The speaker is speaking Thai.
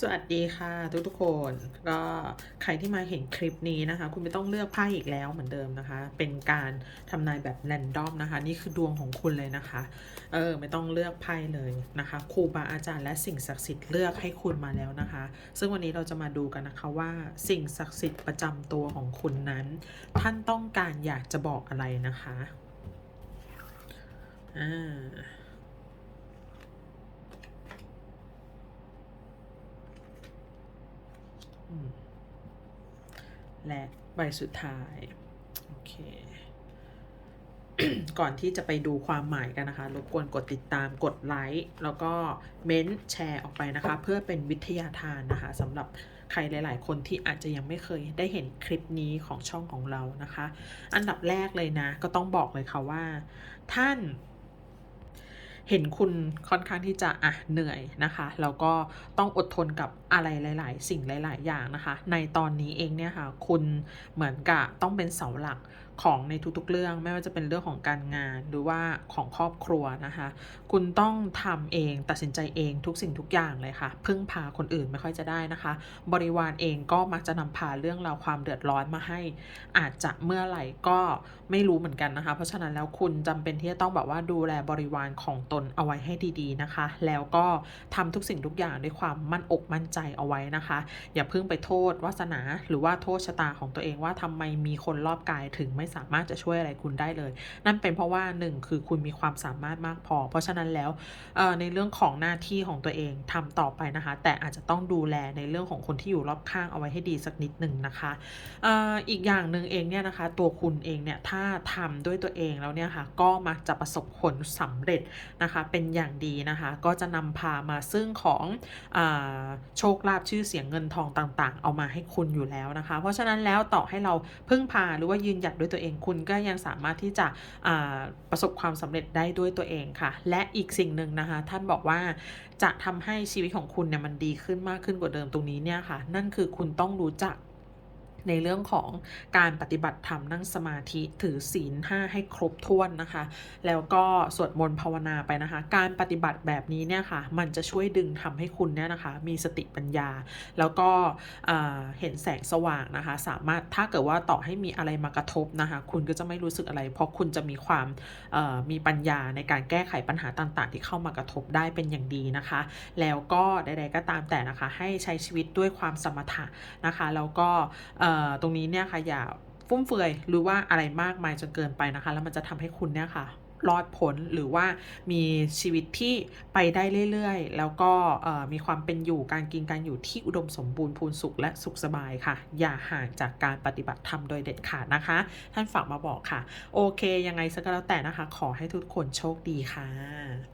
สวัสดีค่ะทุกทุกคนก็ใครที่มาเห็นคลิปนี้นะคะ คุณไม่ต้องเลือกไพ่อีกแล้วเหมือนเดิมนะคะ เป็นการทำนายแบบแรนดอมนะคะ นี่คือดวงของคุณเลยนะคะเออไม่ต้องเลือกไพ่เลยนะคะครูบาอาจารย์และสิ่งศักดิ์สิทธิ์เลือกให้คุณมาแล้วนะคะ ซึ่งวันนี้เราจะมาดูกันนะคะว่าสิ่งศักดิ์สิทธิ์ประจำตัวของคุณนั้น ท่านต้องการอยากจะบอกอะไรนะคะอ่า อืม และใบสุดท้าย โอเค ก่อนที่จะไปดูความหมายกันนะคะ รบกวนกดติดตามกดไลค์แล้วก็เม้นต์แชร์ออกไปนะคะ เพื่อเป็นวิทยาทานนะคะสำหรับใครหลาย ๆ คนที่อาจจะยังไม่เคยได้เห็นคลิปนี้ของช่องของเรานะคะ อันดับแรกเลยนะ ก็ต้องบอกเลยค่ะว่า ท่าน เห็นคุณค่อนข้างที่จะอะเหนื่อยนะคะแล้วก็ต้องอดทนกับอะไรหลาย ๆ สิ่งหลาย ๆ อย่างนะคะ ในตอนนี้เองเนี่ยค่ะ คุณเหมือนกับต้องเป็นเสาหลัก ของในทุกๆเรื่องไม่ว่าจะเป็นเรื่องของการงานหรือว่าของครอบครัวนะคะ คุณต้องทำเองตัดสินใจเองทุกสิ่งทุกอย่างเลยค่ะ พึ่งพาคนอื่นไม่ค่อยจะได้นะคะ บริวารเองก็มักจะนำพาเรื่องราวความเดือดร้อนมาให้ อาจจะเมื่อไหร่ก็ไม่รู้เหมือนกันนะคะ เพราะฉะนั้นแล้วคุณจำเป็นที่จะต้องแบบว่าดูแลบริวารของตนเอาไว้ให้ดีๆนะคะ แล้วก็ทำทุกสิ่งทุกอย่างด้วยความมั่นอกมั่นใจเอาไว้นะคะ อย่าเพิ่งไปโทษวาสนา หรือว่าโทษชะตาของตัวเองว่าทำไมมีคนรอบกายถึงไม่สามารถจะช่วยอะไรคุณได้เลย นั่นเป็นเพราะว่าหนึ่งคือคุณมีความสามารถมากพอ เพราะฉะนั้นแล้วในเรื่องของหน้าที่ของตัวเองทำต่อไปนะคะ แต่อาจจะต้องดูแลในเรื่องของคนที่อยู่รอบข้างเอาไว้ให้ดีสักนิดหนึ่งนะคะออีกอย่างหนึ่งเองเนี่ยนะคะ ตัวคุณเองเนี่ยถ้าทำด้วยตัวเองแล้วเนี่ยค่ะก็มักจะประสบผลสำเร็จนะคะเป็นอย่างดีนะคะ ก็จะนำพามาซึ่งของอโชคลาภชื่อเสียงเงินทองต่าง ๆ เอามาให้คุณอยู่แล้วนะคะ เพราะฉะนั้นแล้วต่อให้เราพึ่งพาหรือว่ายืนหยัดด้วยตัวเองคุณก็ยังสามารถที่จะประสบความสำเร็จได้ด้วยตัวเองค่ะ และอีกสิ่งหนึ่งนะคะ ท่านบอกว่าจะทำให้ชีวิตของคุณเนี่ยมันดีขึ้นมากขึ้นกว่าเดิมตรงนี้เนี่ยค่ะ นั่นคือคุณต้องรู้จัก ในเรื่องของการปฏิบัติธรรมนั่งสมาธิถือศีลห้าให้ครบถ้วนนะคะ แล้วก็สวดมนต์ภาวนาไปนะคะ การปฏิบัติแบบนี้เนี่ยค่ะ มันจะช่วยดึงทำให้คุณเนี่ยนะคะ มีสติปัญญา แล้วก็เห็นแสงสว่างนะคะ สามารถถ้าเกิดว่าต่อให้มีอะไรมากระทบนะคะ คุณก็จะไม่รู้สึกอะไร เพราะคุณจะมีความมีปัญญาในการแก้ไขปัญหาต่างๆ ที่เข้ามากระทบได้เป็นอย่างดีนะคะ แล้วก็ใดๆก็ตามแต่นะคะ ให้ใช้ชีวิตด้วยความสมถะนะคะ แล้วก็เอ่ตรงนี้เนี่ยค่ะอย่าฟุ่มเฟือยหรือว่าอะไรมากมายจนเกินไปนะคะ แล้วมันจะทำให้คุณเนี่ยค่ะรอดพ้นหรือว่ามีชีวิตที่ไปได้เรื่อยๆ แล้วก็มีความเป็นอยู่การกินการอยู่ที่อุดมสมบูรณ์พูนสุขและสุขสบายค่ะ อย่าห่างจากการปฏิบัติธรรมโดยเด็ดขาดนะคะ ท่านฝากมาบอกค่ะ โอเค ยังไงสักก็แล้วแต่นะคะ ขอให้ทุกคนโชคดีค่ะ